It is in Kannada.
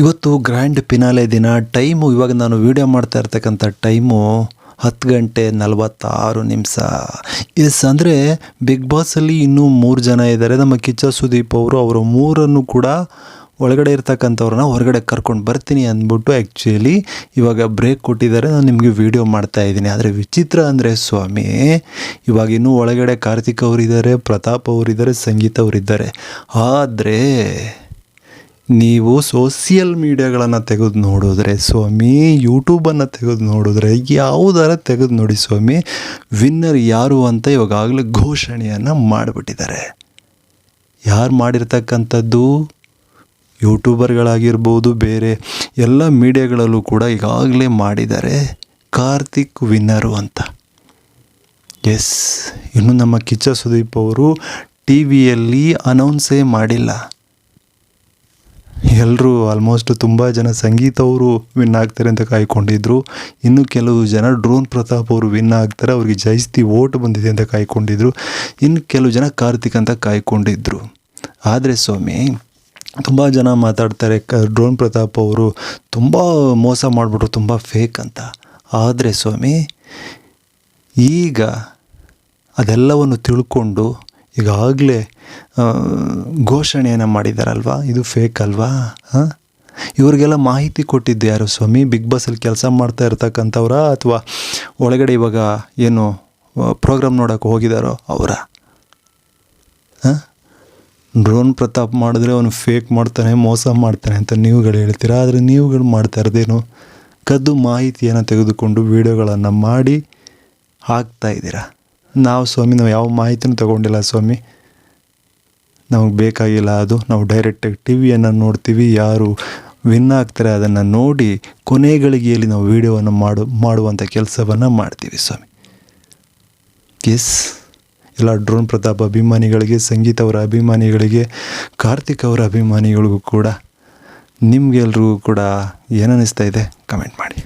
ಇವತ್ತು ಗ್ರ್ಯಾಂಡ್ ಪಿನಾಲೆ ದಿನ. ಟೈಮು ಇವಾಗ ನಾನು ವೀಡಿಯೋ ಮಾಡ್ತಾ ಇರ್ತಕ್ಕಂಥ ಟೈಮು ಹತ್ತು ಗಂಟೆ ನಲವತ್ತಾರು ನಿಮಿಷ. ಎಸ್ ಅಂದರೆ ಬಿಗ್ ಬಾಸಲ್ಲಿ ಇನ್ನೂ ಮೂರು ಜನ ಇದ್ದಾರೆ ನಮ್ಮ ಕಿಚ್ಚ ಸುದೀಪ್ ಅವರು ಅವರು ಮೂರನ್ನು ಕೂಡ ಒಳಗಡೆ ಇರ್ತಕ್ಕಂಥವ್ರನ್ನ ಹೊರಗಡೆ ಕರ್ಕೊಂಡು ಬರ್ತೀನಿ ಅಂದ್ಬಿಟ್ಟು ಆ್ಯಕ್ಚುಲಿ ಇವಾಗ ಬ್ರೇಕ್ ಕೊಟ್ಟಿದ್ದಾರೆ. ನಾನು ನಿಮಗೆ ವೀಡಿಯೋ ಮಾಡ್ತಾ ಇದ್ದೀನಿ. ಆದರೆ ವಿಚಿತ್ರ ಅಂದರೆ ಸ್ವಾಮಿ, ಇವಾಗ ಇನ್ನೂ ಒಳಗಡೆ ಕಾರ್ತಿಕ್ ಅವರಿದ್ದಾರೆ, ಪ್ರತಾಪ್ ಅವರಿದ್ದಾರೆ, ಸಂಗೀತ ಅವರಿದ್ದಾರೆ. ಆದರೆ ನೀವು ಸೋಷಿಯಲ್ ಮೀಡಿಯಾಗಳನ್ನು ತೆಗೆದು ನೋಡಿದ್ರೆ ಸ್ವಾಮಿ ಯೂಟ್ಯೂಬನ್ನು ತೆಗೆದು ನೋಡಿದ್ರೆ ಯಾವುದಾರ ತೆಗೆದು ನೋಡಿ ಸ್ವಾಮಿ ವಿನ್ನರ್ ಯಾರು ಅಂತ ಇವಾಗಲೇ ಘೋಷಣೆಯನ್ನು ಮಾಡಿಬಿಟ್ಟಿದ್ದಾರೆ. ಯಾರು ಮಾಡಿರ್ತಕ್ಕಂಥದ್ದು? ಯೂಟ್ಯೂಬರ್ಗಳಾಗಿರ್ಬೋದು ಬೇರೆ ಎಲ್ಲ ಮೀಡಿಯಾಗಳಲ್ಲೂ ಕೂಡ ಈಗಾಗಲೇ ಮಾಡಿದ್ದಾರೆ ಕಾರ್ತಿಕ್ ವಿನ್ನರು ಅಂತ. ಎಸ್ ಇನ್ನು ನಮ್ಮ ಕಿಚ್ಚ ಸುದೀಪ್ ಅವರು ಟಿ ವಿಯಲ್ಲಿ ಅನೌನ್ಸೇ ಮಾಡಿಲ್ಲ. ಎಲ್ಲರೂ ಆಲ್ಮೋಸ್ಟ್ ತುಂಬ ಜನ ಸಂಗೀತವರು ವಿನ್ ಆಗ್ತಾರೆ ಅಂತ ಕಾಯ್ಕೊಂಡಿದ್ರು. ಇನ್ನು ಕೆಲವು ಜನ ಡ್ರೋನ್ ಪ್ರತಾಪ್ ಅವರು ವಿನ್ ಆಗ್ತಾರೆ, ಅವ್ರಿಗೆ ಜಾಸ್ತಿ ಓಟ್ ಬಂದಿದೆ ಅಂತ ಕಾಯ್ಕೊಂಡಿದ್ರು. ಇನ್ನು ಕೆಲವು ಜನ ಕಾರ್ತಿಕ್ ಅಂತ ಕಾಯ್ಕೊಂಡಿದ್ರು. ಆದರೆ ಸ್ವಾಮಿ, ತುಂಬ ಜನ ಮಾತಾಡ್ತಾರೆ, ಕ, ಡ್ರೋನ್ ಪ್ರತಾಪ್ ಅವರು ತುಂಬ ಮೋಸ ಮಾಡಿಬಿಟ್ರು, ತುಂಬ ಫೇಕ್ ಅಂತ. ಆದರೆ ಸ್ವಾಮಿ, ಈಗ ಅದೆಲ್ಲವನ್ನು ತಿಳ್ಕೊಂಡು ಈಗಾಗಲೇ ಘೋಷಣೆಯನ್ನು ಮಾಡಿದಾರಲ್ವಾ? ಇದು ಫೇಕ್ ಅಲ್ವಾ? ಹಾಂ? ಇವ್ರಿಗೆಲ್ಲ ಮಾಹಿತಿ ಕೊಟ್ಟಿದ್ದು ಯಾರು? ಸ್ವಾಮಿ, ಬಿಗ್ ಬಾಸಲ್ಲಿ ಕೆಲಸ ಮಾಡ್ತಾ ಇರ್ತಕ್ಕಂಥವ್ರ? ಅಥವಾ ಒಳಗಡೆ ಇವಾಗ ಏನು ಪ್ರೋಗ್ರಾಮ್ ನೋಡೋಕೆ ಹೋಗಿದಾರೋ ಅವರ? ಹಾಂ? ಡ್ರೋನ್ ಪ್ರತಾಪ್ ಮಾಡಿದ್ರೆ ಅವನು ಫೇಕ್ ಮಾಡ್ತಾನೆ, ಮೋಸ ಮಾಡ್ತಾನೆ ಅಂತ ನೀವುಗಳು ಹೇಳ್ತೀರಾ? ಆದರೆ ನೀವುಗಳು ಮಾಡ್ತಾ ಇರೋದೇನು? ಕದ್ದು ಮಾಹಿತಿಯನ್ನು ತೆಗೆದುಕೊಂಡು ವೀಡಿಯೋಗಳನ್ನು ಮಾಡಿ ಹಾಕ್ತಾ ಇದ್ದೀರಾ? ನಾವು ಸ್ವಾಮಿ, ನಾವು ಯಾವ ಮಾಹಿತಿನೂ ತಗೊಂಡಿಲ್ಲ ಸ್ವಾಮಿ. ನಮಗೆ ಬೇಕಾಗಿಲ್ಲ ಅದು. ನಾವು ಡೈರೆಕ್ಟಾಗಿ ಟಿ ವಿಯನ್ನು ನೋಡ್ತೀವಿ. ಯಾರು ವಿನ್ ಆಗ್ತಾರೆ ಅದನ್ನು ನೋಡಿ ಕೊನೆ ಗಳಿಗೆಯಲ್ಲಿ ನಾವು ವೀಡಿಯೋವನ್ನು ಮಾಡು ಮಾಡುವಂಥ ಕೆಲಸವನ್ನು ಮಾಡ್ತೀವಿ ಸ್ವಾಮಿ. ಎಸ್ ಎಲ್ಲ ಡ್ರೋನ್ ಪ್ರತಾಪ್ ಅಭಿಮಾನಿಗಳಿಗೆ ಸಂಗೀತ ಅವರ ಅಭಿಮಾನಿಗಳಿಗೆ, ಕಾರ್ತಿಕ್ ಅವರ ಅಭಿಮಾನಿಗಳಿಗೂ ಕೂಡ, ನಿಮಗೆಲ್ರಿಗೂ ಕೂಡ ಏನನ್ನಿಸ್ತಾ ಇದೆ? ಕಮೆಂಟ್ ಮಾಡಿ.